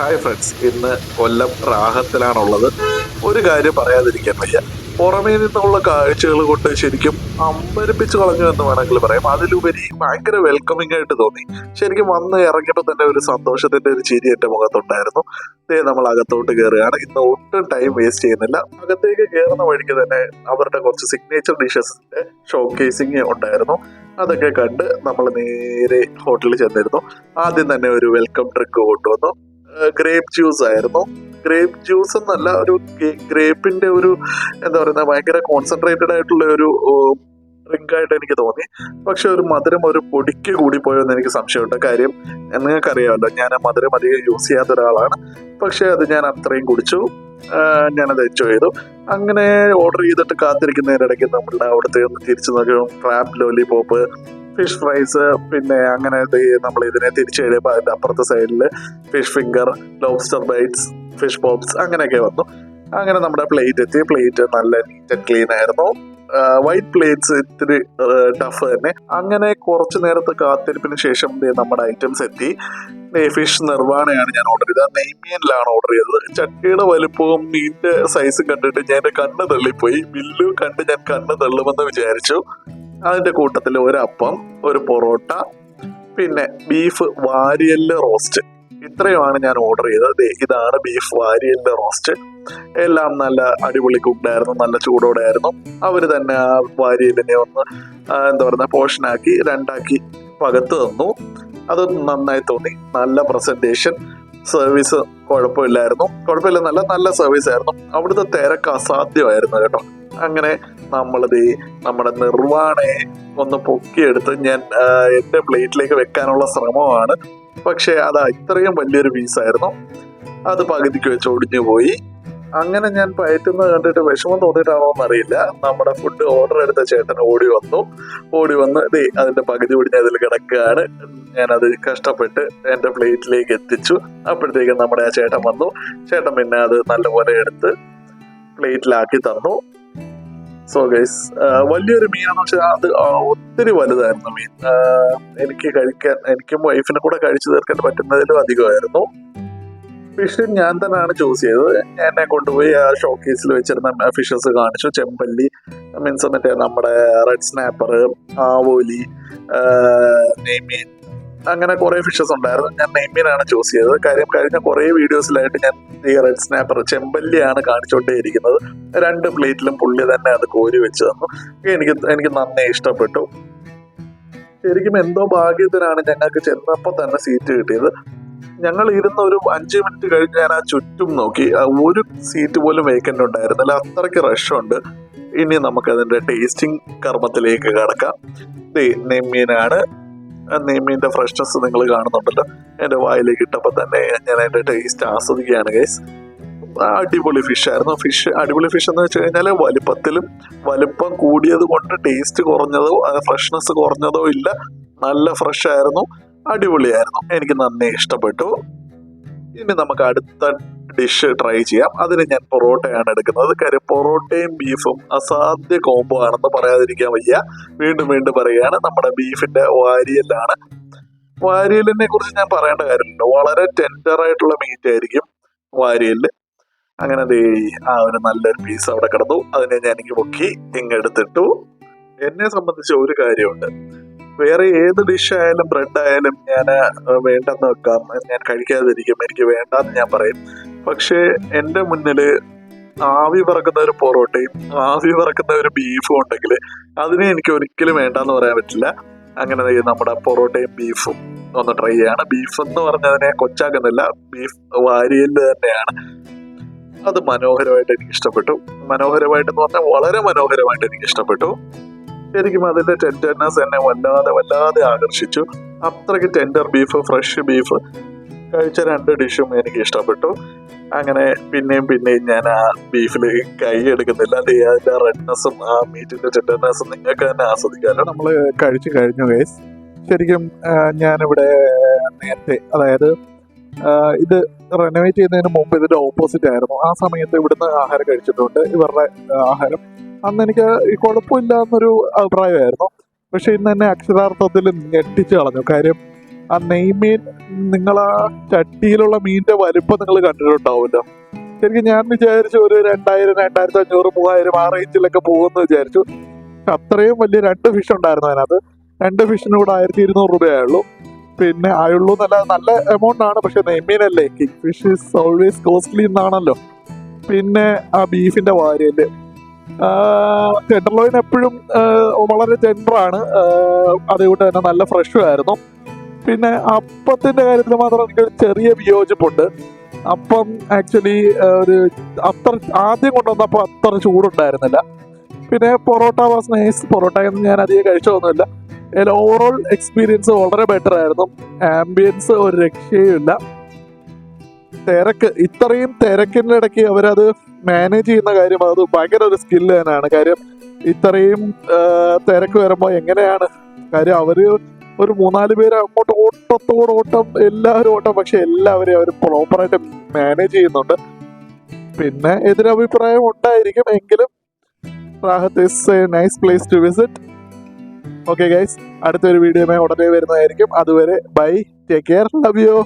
Hi friends ഇന്ന് കൊല്ലം റാഹത്തിലാണുള്ളത്. ഒരു കാര്യം പറയാതിരിക്കാൻ വയ്യ. പുറമേ നിന്നുള്ള കാഴ്ചകൾ കൊണ്ട് ശരിക്കും അമ്പരപ്പിച്ച് കളഞ്ഞു എന്ന് വേണമെങ്കിൽ പറയാം. അതിലുപരി ഭയങ്കര വെൽക്കമിംഗ് ആയിട്ട് തോന്നി. ശരിക്കും വന്ന് ഇറങ്ങിയപ്പോൾ തന്നെ ഒരു സന്തോഷത്തിന്റെ ഒരു ചിരി എന്റെ മുഖത്തുണ്ടായിരുന്നു. ദേ നമ്മൾ അകത്തോട്ട് കയറുകയാണ്. ഇന്ന് ഒട്ടും ടൈം വേസ്റ്റ് ചെയ്യുന്നില്ല. അകത്തേക്ക് കയറുന്ന വഴിക്ക് തന്നെ അവരുടെ കുറച്ച് സിഗ്നേച്ചർ ഡിഷസിന്റെ ഷോ കേസിങ് ഉണ്ടായിരുന്നു. അതൊക്കെ കണ്ട് നമ്മൾ നേരെ ഹോട്ടലിൽ ചെന്നിരുന്നു. ആദ്യം തന്നെ ഒരു വെൽക്കം ട്രിക്ക് കൊണ്ടുവന്നു. ഗ്രേപ്പ് ജ്യൂസ് ആയിരുന്നു. ഗ്രേപ്പ് ജ്യൂസ് എന്നല്ല ഒരു ഗ്രേപ്പിന്റെ ഒരു എന്താ പറയുക ഭയങ്കര കോൺസെൻട്രേറ്റഡ് ആയിട്ടുള്ള ഒരു ഡ്രിങ്ക് ആയിട്ട് എനിക്ക് തോന്നി. പക്ഷെ ഒരു മധുരം ഒരു പൊടിക്ക് കൂടി പോയെന്ന് എനിക്ക് സംശയമുണ്ട്. കാര്യം നിങ്ങൾക്കറിയാമല്ലോ ഞാൻ ആ മധുരം അധികം യൂസ് ചെയ്യാത്ത ഒരാളാണ്. പക്ഷെ അത് ഞാൻ അത്രയും കുടിച്ചു. ഞാനത് എൻജോയ് ചെയ്തു. അങ്ങനെ ഓർഡർ ചെയ്തിട്ട് കാത്തിരിക്കുന്നതിനിടയ്ക്ക് നമ്മളുടെ അവിടുത്തെ ഒന്ന് തിരിച്ചു നോക്കും ക്രാബ് ലോലിപോപ്പ് ഫിഷ് ഫ്രൈസ് പിന്നെ അങ്ങനെ നമ്മൾ ഇതിനെ തിരിച്ചു കഴിയുമ്പോൾ അതിന്റെ അപ്പുറത്തെ സൈഡിൽ fish finger lobster bites fish bobs അങ്ങനെയൊക്കെ വന്നു. അങ്ങനെ നമ്മുടെ പ്ലേറ്റ് എത്തി. പ്ലേറ്റ് നല്ല നീറ്റ് ആൻഡ് ക്ലീൻ ആയിരുന്നു. വൈറ്റ് പ്ലേറ്റ്സ് ഇത്തിരി ടഫ് തന്നെ. അങ്ങനെ കുറച്ച് നേരത്തെ കാത്തിരിപ്പിന് ശേഷം നമ്മുടെ ഐറ്റംസ് എത്തി. ഫിഷ് നിർവാണയാണ് ഞാൻ ഓർഡർ ചെയ്തത്. നെയ്മീനിലാണ് ഓർഡർ ചെയ്തത്. ചട്ടിയുടെ വലുപ്പവും മീനിന്റെ സൈസും കണ്ടിട്ട് ഞാൻ എന്റെ കണ്ണ് തള്ളിപ്പോയി. ബില്ല് കണ്ട് ഞാൻ കണ്ണ് തള്ളുമെന്ന് വിചാരിച്ചു. അതിന്റെ കൂട്ടത്തിൽ ഒരു അപ്പം ഒരു പൊറോട്ട പിന്നെ ബീഫ് വാരിയൽ റോസ്റ്റ് ഇത്രയുമാണ് ഞാൻ ഓർഡർ ചെയ്തത്. ഇതാണ് ബീഫ് വാരിയലിന്റെ റോസ്റ്റ് എല്ലാം നല്ല അടിപൊളി കുക്ഡായിരുന്നു നല്ല ചൂടോടെ ആയിരുന്നു അവർ തന്നെ ആ വാരിയലിനെ ഒന്ന് എന്താ എന്താ പറയുക പോർഷനാക്കി രണ്ടാക്കി പകത്ത് തന്നു. അത് നന്നായി തോന്നി. നല്ല പ്രസന്റേഷൻ സർവീസ് കുഴപ്പമില്ലായിരുന്നു. കുഴപ്പമില്ല നല്ല നല്ല സർവീസ് ആയിരുന്നു. അവിടുത്തെ തിരക്ക് അസാധ്യമായിരുന്നു കേട്ടോ. അങ്ങനെ നമ്മളത് നമ്മുടെ നിർവാണെ ഒന്ന് പൊക്കിയെടുത്ത് ഞാൻ എന്റെ പ്ലേറ്റിലേക്ക് വെക്കാനുള്ള ശ്രമമാണ്. പക്ഷേ അത് ഇത്രയും വലിയൊരു പീസായിരുന്നു അത് പകുതിക്ക് വെച്ച് ഒടിഞ്ഞു പോയി. അങ്ങനെ ഞാൻ പയറ്റുന്ന കണ്ടിട്ട് വിഷമം തോന്നിയിട്ടാണോ എന്നറിയില്ല. നമ്മുടെ ഫുഡ് ഓർഡർ എടുത്ത ചേട്ടൻ ഓടി വന്നു. ഓടി വന്ന് ദേ അതിന്റെ പകുതി ഒടിഞ്ഞ് അതിൽ കിടക്കുകയാണ്. ഞാനത് കഷ്ടപ്പെട്ട് എന്റെ പ്ലേറ്റിലേക്ക് എത്തിച്ചു. അപ്പോഴത്തേക്കും നമ്മുടെ ആ ചേട്ടൻ വന്നു. ചേട്ടൻ പിന്നെ അത് നല്ലപോലെ എടുത്ത് പ്ലേറ്റിലാക്കി തന്നു. സോ ഗൈസ് വലിയൊരു മീനാന്ന് വെച്ചാൽ അത് ഒത്തിരി വലുതായിരുന്നു മീൻ. എനിക്ക് കഴിക്കാൻ എനിക്കും വൈഫിനെ കൂടെ കഴിച്ചു തീർക്കാൻ പറ്റുന്നതിലും അധികമായിരുന്നു. ഫിഷ് ഞാൻ തന്നെയാണ് ചൂസ് ചെയ്തത്. എന്നെ കൊണ്ടുപോയി ആ ഷോക്കേസിൽ വെച്ചിരുന്ന ഫിഷസ് കാണിച്ചു. ചെമ്പല്ലി മീൻസ് മറ്റേ നമ്മുടെ റെഡ് സ്നാപ്പർ ആവോലി നെയ്മീൻ അങ്ങനെ കുറെ ഫിഷസ് ഉണ്ടായിരുന്നു. ഞാൻ നെയ്മീനാണ് ചൂസ് ചെയ്തത്. കാര്യം കഴിഞ്ഞ കുറെ വീഡിയോസിലായിട്ട് ഞാൻ ഈ റെഡ് സ്നാപ്പർ ചെമ്പല്ലിയാണ് കാണിച്ചുകൊണ്ടേയിരിക്കുന്നത് രണ്ട് പ്ലേറ്റിലും പുള്ളി തന്നെ അത് കോരി വെച്ച് തന്നു. എനിക്ക് എനിക്ക് നന്നേ ഇഷ്ടപ്പെട്ടു. ശരിക്കും എന്തോ ഭാഗ്യത്തിനാണ് ഞങ്ങൾക്ക് ചെന്നപ്പോൾ തന്നെ സീറ്റ് കിട്ടിയത്. ഞങ്ങൾ ഇരുന്ന ഒരു അഞ്ച് മിനിറ്റ് കഴിഞ്ഞ് ഞാൻ ആ ചുറ്റും നോക്കി. ഒരു സീറ്റ് പോലും വേക്കന്റ് ഉണ്ടായിരുന്നില്ല. അത്രയ്ക്ക് റഷുണ്ട് ഇനി നമുക്ക് അതിന്റെ ടേസ്റ്റിംഗ് കർമ്മത്തിലേക്ക് കടക്കാം. ദേ നെയ്മീന്റെ ഫ്രഷ്നെസ് നിങ്ങൾ കാണുന്നുണ്ടല്ലോ. എന്റെ വായിലേക്ക് ഇട്ടപ്പോൾ തന്നെ ഞാൻ അതിന്റെ ടേസ്റ്റ് ആസ്വദിക്കുകയാണ് ഗൈസ് അടിപൊളി ഫിഷ് ആയിരുന്നു. ഫിഷ് അടിപൊളി ഫിഷ് എന്ന് വെച്ച് കഴിഞ്ഞാൽ വലുപ്പത്തിലും വലുപ്പം കൂടിയത് കൊണ്ട് ടേസ്റ്റ് കുറഞ്ഞതോ ഫ്രഷ്നെസ് കുറഞ്ഞതോ ഇല്ല. നല്ല ഫ്രഷ് ആയിരുന്നു. അടിപൊളിയായിരുന്നു. എനിക്ക് നന്നേ ഇഷ്ടപ്പെട്ടു. ഇനി നമുക്ക് അടുത്ത ഡിഷ് ട്രൈ ചെയ്യാം. അതിന് ഞാൻ പൊറോട്ടയാണ് എടുക്കുന്നത്. കാര്യം പൊറോട്ടയും ബീഫും അസാധ്യ കോംബോ ആണെന്ന് പറയാതിരിക്കാൻ വയ്യ. വീണ്ടും വീണ്ടും പറയുകയാണ് നമ്മുടെ ബീഫിന്റെ വാരിയലാണ് വാരിയലിനെ കുറിച്ച് ഞാൻ പറയേണ്ട കാര്യമില്ല വളരെ ടെൻഡർ ആയിട്ടുള്ള മീറ്റ് ആയിരിക്കും വാരിയൽ അങ്ങനെ ദേ ആ ഒരു നല്ലൊരു പീസ് അവിടെ കിടന്നു. അതിനെ ഞാൻ എനിക്ക് പൊക്കി ഇങ്ങെടുത്തിട്ടു എന്നെ സംബന്ധിച്ച് ഒരു കാര്യമുണ്ട്. വേറെ ഏത് ഡിഷ് ആയാലും ബ്രെഡ് ആയാലും ഞാൻ വേണ്ടെന്ന് വെക്കാം. ഞാൻ കഴിക്കാതിരിക്കും. എനിക്ക് വേണ്ടെന്ന് ഞാൻ പറയും. പക്ഷേ എന്റെ മുന്നിൽ ആവി പറക്കുന്ന ഒരു പൊറോട്ടയും ആവി പറക്കുന്ന ഒരു ബീഫും ഉണ്ടെങ്കിൽ അതിനെ എനിക്ക് ഒരിക്കലും വേണ്ടെന്ന് പറയാൻ പറ്റില്ല. അങ്ങനെ നമ്മുടെ പൊറോട്ടയും ബീഫും ഒന്ന് ട്രൈ ചെയ്യാണ്. ബീഫ് എന്ന് പറഞ്ഞതിനെ കൊച്ചാക്കുന്നില്ല. ബീഫ് വാരിയൽ തന്നെയാണ്. അത് മനോഹരമായിട്ട് എനിക്ക് ഇഷ്ടപ്പെട്ടു മനോഹരമായിട്ട് എന്ന് പറഞ്ഞാൽ വളരെ മനോഹരമായിട്ട് എനിക്ക് ഇഷ്ടപ്പെട്ടു ശരിക്കും അതിന്റെ ടെൻഡർനെസ് എന്നെ വല്ലാതെ വല്ലാതെ ആകർഷിച്ചു. അത്രയ്ക്ക് ടെൻഡർ ബീഫ് ഫ്രഷ് ബീഫ് കഴിച്ച രണ്ട് ഡിഷും എനിക്ക് ഇഷ്ടപ്പെട്ടു. അങ്ങനെ പിന്നെയും പിന്നെയും ഞാൻ ആ ബീഫിൽ കൈ എടുക്കുന്നില്ല. അത് അതിന്റെ റെഡ്നെസ്സും ആ മീറ്റിന്റെ ടെൻഡർനെസ്സും നിങ്ങൾക്ക് തന്നെ ആസ്വദിക്കാമല്ലോ നമ്മൾ കഴിച്ചു കഴിഞ്ഞു ഗൈസ് ശരിക്കും ഞാനിവിടെ നേരത്തെ അതായത് ഇത് റെനോവേറ്റ് ചെയ്യുന്നതിന് മുമ്പ് ഇതിന്റെ ഓപ്പോസിറ്റ് ആയിരുന്നു. ആ സമയത്ത് ഇവിടുന്ന് ആഹാരം കഴിച്ചിട്ടുണ്ട്. ഇവരുടെ ആഹാരം. അന്ന് എനിക്ക് കുഴപ്പമില്ല എന്നൊരു അഭിപ്രായമായിരുന്നു. പക്ഷെ ഇന്ന് തന്നെ അക്ഷരാർത്ഥത്തിൽ ഞെട്ടിച്ചു കളഞ്ഞു. കാര്യം ആ നെയ്മീൻ നിങ്ങൾ ആ ചട്ടിയിലുള്ള മീനിന്റെ വലിപ്പം നിങ്ങൾ കണ്ടിട്ടുണ്ടാവുമല്ലോ. ശരിക്കും ഞാൻ വിചാരിച്ചു ഒരു രണ്ടായിരം രണ്ടായിരത്തി അഞ്ഞൂറ് മൂവായിരം ആ റേഞ്ചിലൊക്കെ പോകുമെന്ന് വിചാരിച്ചു. അത്രയും വലിയ രണ്ട് ഫിഷ് ഉണ്ടായിരുന്നു അതിനകത്ത്. രണ്ട് ഫിഷിന് കൂടെ ആയിരത്തി ഇരുന്നൂറ് രൂപയായുള്ളൂ പിന്നെ ആയുള്ളൂ എന്നല്ല നല്ല എമൗണ്ട് ആണ് പക്ഷെ നെയ്മീനല്ലേ king fish is always costly എന്നാണല്ലോ. പിന്നെ ആ ബീഫിന്റെ വാര്യൽ ടെൻഡർലോയിൻ എപ്പോഴും വളരെ ടെൻഡറാണ് അതുകൊണ്ട് തന്നെ നല്ല ഫ്രഷും ആയിരുന്നു. പിന്നെ അപ്പത്തിന്റെ കാര്യത്തിൽ മാത്രം എനിക്ക് ചെറിയ വിയോജിപ്പുണ്ട്. അപ്പം ആക്ച്വലി ഒരു അത്ര ആദ്യം കൊണ്ടുവന്നപ്പോൾ അത്ര ചൂടുണ്ടായിരുന്നില്ല. പിന്നെ പൊറോട്ട വാസ് നൈസ് പൊറോട്ടയൊന്നും ഞാൻ അധികം കഴിച്ചതൊന്നുമില്ല. ഓവറോൾ എക്സ്പീരിയൻസ് വളരെ ബെറ്റർ ആയിരുന്നു. ആംബിയൻസ് ഒരു രക്ഷയുമില്ല. തിരക്ക് ഇത്രയും തിരക്കിന്റെ ഇടയ്ക്ക് അവരത് മാനേജ് ചെയ്യുന്ന കാര്യം അത് ഭയങ്കര ഒരു സ്കില്ല് തന്നെയാണ്. കാര്യം ഇത്രയും തിരക്ക് വരുമ്പോൾ എങ്ങനെയാണ്? കാര്യം അവർ ഒരു മൂന്നാൽ പേര് അങ്ങോട്ട് ഓട്ടത്തോട് ഓട്ടം എല്ലാവരും ഓട്ടം. പക്ഷെ എല്ലാവരെയും അവർ പ്രോപ്പറായിട്ട് മാനേജ് ചെയ്യുന്നുണ്ട്. പിന്നെ എതിരഭിപ്രായം ഉണ്ടായിരിക്കും. എങ്കിലും Rahat is a nice place to visit okay guys അടുത്തൊരു വീഡിയോ ഉടനെ വരുന്നതായിരിക്കും. അതുവരെ bye take care love you